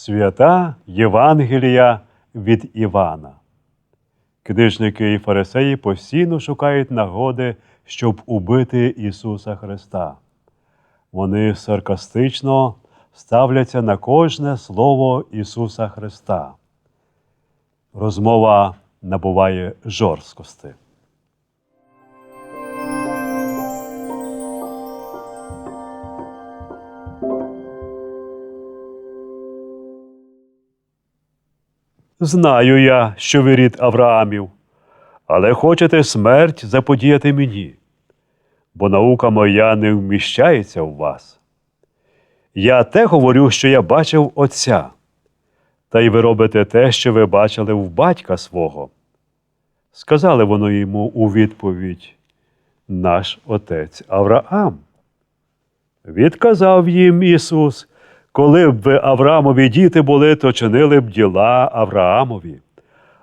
Свята Євангелія від Івана. Книжники і фарисеї постійно шукають нагоди, щоб убити Ісуса Христа. Вони саркастично ставляться на кожне слово Ісуса Христа. Розмова набуває жорсткості. Знаю я, що ви рід Авраамів, але хочете смерть заподіяти мені, бо наука моя не вміщається в вас. Я те говорю, що я бачив Отця, та й ви робите те, що ви бачили в батька свого. Сказали воно йому у відповідь наш отець Авраам. Відказав їм Ісус, коли б ви Авраамові діти були, то чинили б діла Авраамові.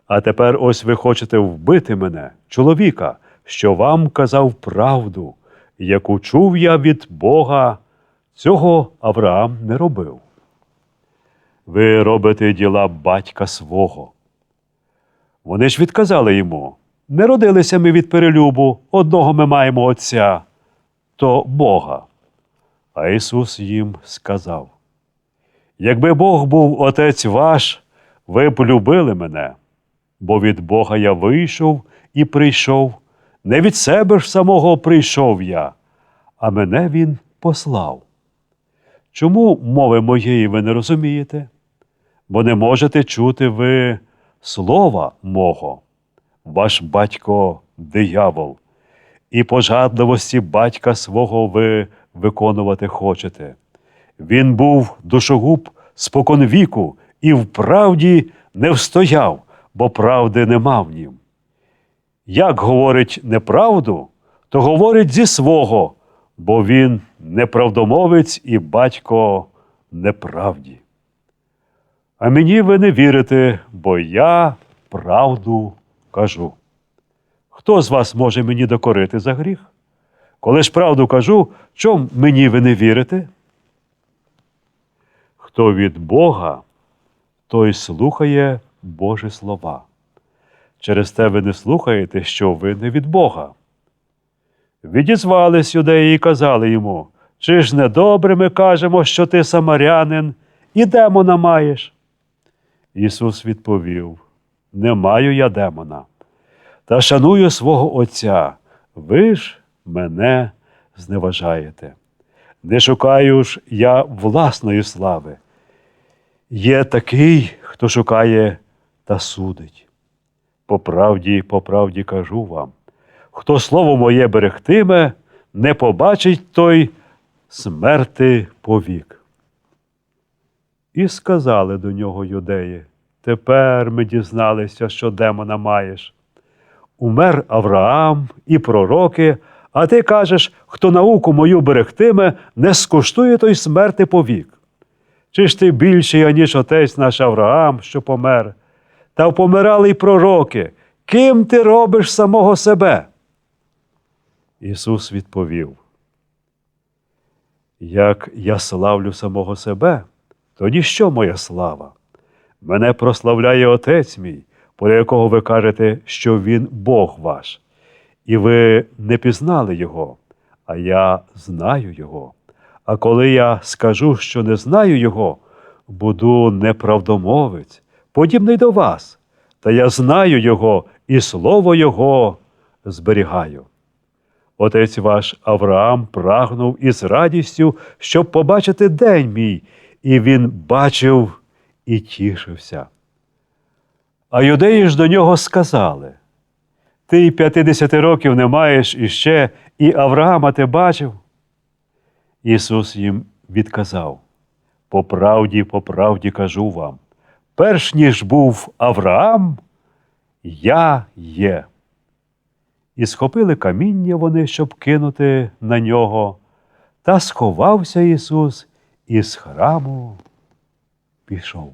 А тепер ось ви хочете вбити мене, чоловіка, що вам казав правду, яку чув я від Бога, цього Авраам не робив. Ви робите діла батька свого. Вони ж відказали йому: не родилися ми від перелюбу, одного ми маємо Отця, то Бога. А Ісус їм сказав: Якби Бог був Отець ваш, ви б любили мене, бо від Бога я вийшов і прийшов, не від себе ж самого прийшов я, а мене Він послав. Чому мови моєї ви не розумієте? Бо не можете чути ви слова мого, ваш батько диявол, і пожадливості батька свого ви виконувати хочете. Він був душогуб споконвіку і в правді не встояв, бо правди нема в нім. Як говорить неправду, то говорить зі свого, бо він неправдомовець і батько неправді. А мені ви не вірите, бо я правду кажу. Хто з вас може мені докорити за гріх? Коли ж правду кажу, чом мені ви не вірите? Хто від Бога, той слухає Божі слова. Через те ви не слухаєте, що ви не від Бога. Відізвались юдеї і казали йому, чи ж недобре ми кажемо, що ти самарянин, і демона маєш? Ісус відповів: Не маю я демона, та шаную свого Отця. Ви ж мене зневажаєте. Не шукаю ж я власної слави. Є такий, хто шукає та судить. По правді, по правді кажу вам, хто слово моє берегтиме, не побачить той смерти повік. І сказали до нього юдеї, тепер ми дізналися, що демона маєш. Умер Авраам і пророки, а ти кажеш, хто науку мою берегтиме, не скуштує той смерти повік. Чи ж ти більший, аніж отець наш Авраам, що помер? Та помирали й пророки. Ким ти робиш самого себе? Ісус відповів: Як я славлю самого себе, тоді що моя слава? Мене прославляє Отець мій, про якого ви кажете, що Він Бог ваш, і ви не пізнали Його, а я знаю Його. А коли я скажу, що не знаю Його, буду неправдомовець, подібний до вас, та я знаю Його і слово Його зберігаю. Отець ваш Авраам прагнув із радістю, щоб побачити день мій, і він бачив і тішився. А юдеї ж до нього сказали: Ти п'ятидесяти років не маєш іще, і Авраама ти бачив. Ісус їм відказав: По правді, по правді кажу вам, перш ніж був Авраам, я є. І схопили каміння вони, щоб кинути на нього, та сховався Ісус із храму пішов.